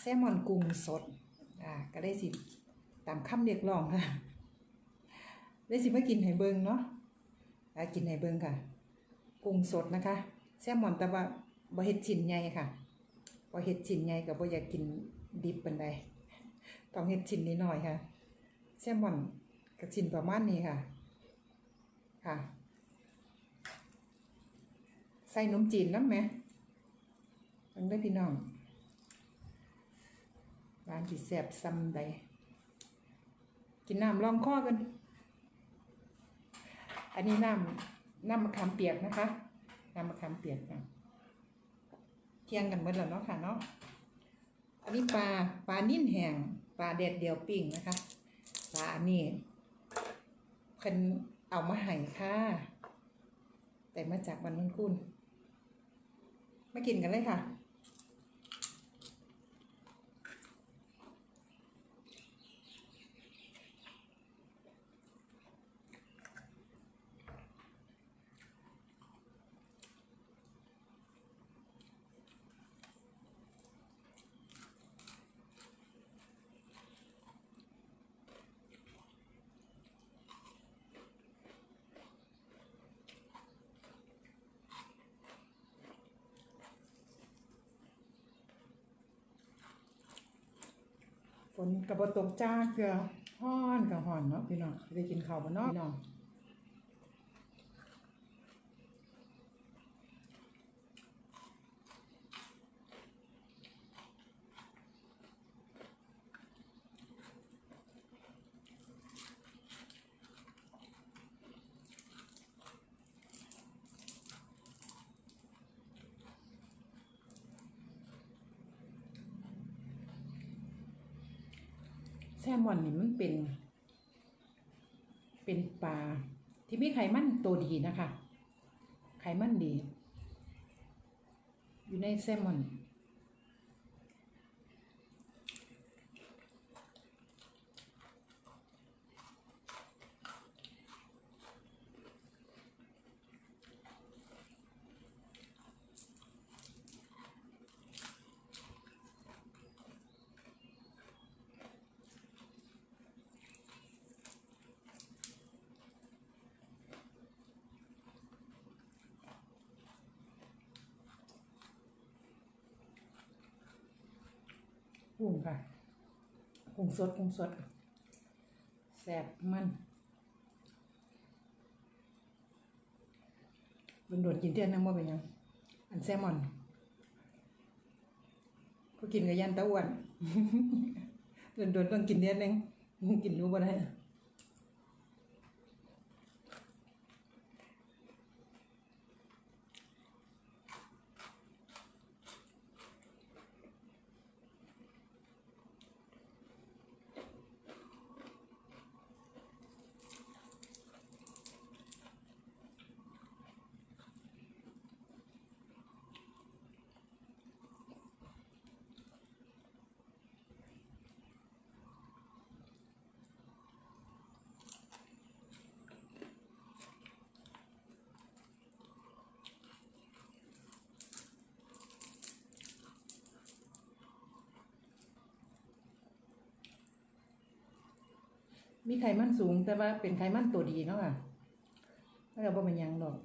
แซลมอนกุ้งสด อ่า ก็ได้สิตามคำเรียกร้องค่ะ ได้สิมากินให้เบิงเนาะอ่ากินให้เบิงค่ะ กุ้งสดนะคะ แซลมอนแต่ว่าบ่เฮ็ดชิ้นใหญ่ค่ะบ่เฮ็ดชิ้นใหญ่ก็บ่อยากกินดิบเปานใดต้องเฮ็ดชิ้นนิดหน่อยค่ะ แซลมอนก็ชิ้นประมาณนี้ค่ะ ค่ะ ใส่นมจีนน้ำไหมฟังได้พี่น้อง ร้านที่แซ่บซ้ำใด กินน้ำลองข้อกัน อันนี้น้ำน้ำมะขามเปียกนะคะ น้ำมะขามเปียกนะเที่ยงกันเมื่อแล้วเนาะค่ะเนาะ อันนี้ปลาปลานิ่นแห้งปลาแดดเดียวปิ้งนะคะปลาอันนี้เพิ่นเอามาให้ค่ะ แต่มาจากบันมันคุณมากินกันเลยค่ะ นกระบตกจ้าเกลือห้อนกับห่อนเนาะพี่น้องได้กินข้าวบ่เนาะพี่น้อง แซลมอนนี่มันเป็น เป็นปลาที่มีไขมันตัวดีนะคะ ไขมันดี อยู่ในแซลมอน กุ้งค่ะกุ้งสดกุ้งสดแซ่บมันโดนๆกินเที่ยนน้ำว่าเป็นยัง อันแซลมอนก็กินกับยันตะอ้วนโดนๆต้องกินเที่ยนนึงกินรู้บ่ได้ มีไขมันสูงแต่ว่าเป็นไขมันตัวดีเนาะค่ะแล้วเราบ่เป็นยังดอก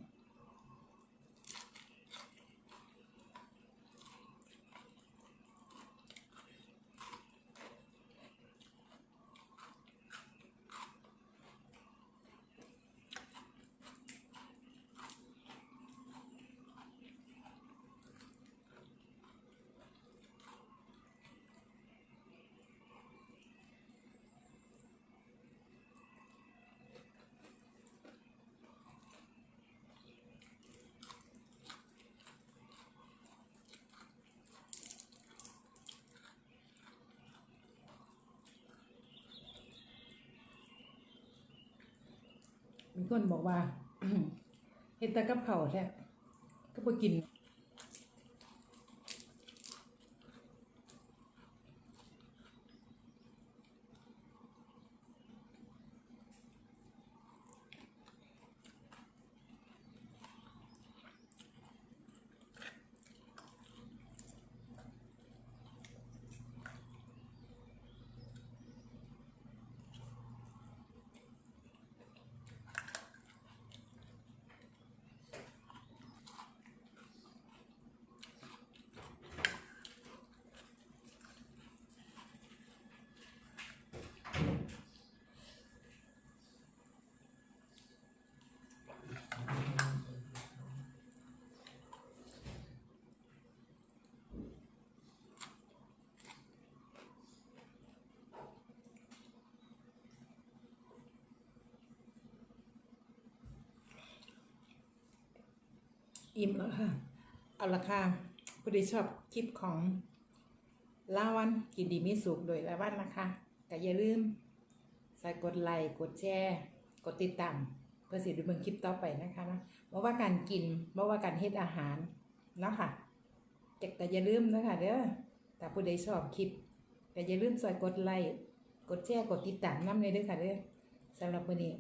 มีคนบอกว่าเฮ็ดตะกับเขาแท้ก็ไปกิน อิ่มแล้วค่ะ เอาละค่ะผู้ใดชอบคลิปของลาวันกินดีมีสุขโดยลาวันนะคะแต่อย่าลืมใส่กดไลค์กดแชร์ กดติดตามเพื่อสิด้เบิ่งคลิปต่อไปนะคะนะบ่ว่าการกินบ่ว่าการเฮ็ดอาหารเนาะค่ะแต่แต่อย่าลืมนะคะเด้อแต่ผู้ใดชอบคลิป แต่อย่าลืมใส่กดไลค์กดแชร์กดติดตามน้ำเลยด้อค่ะเด้อสำหรับมื้อนี้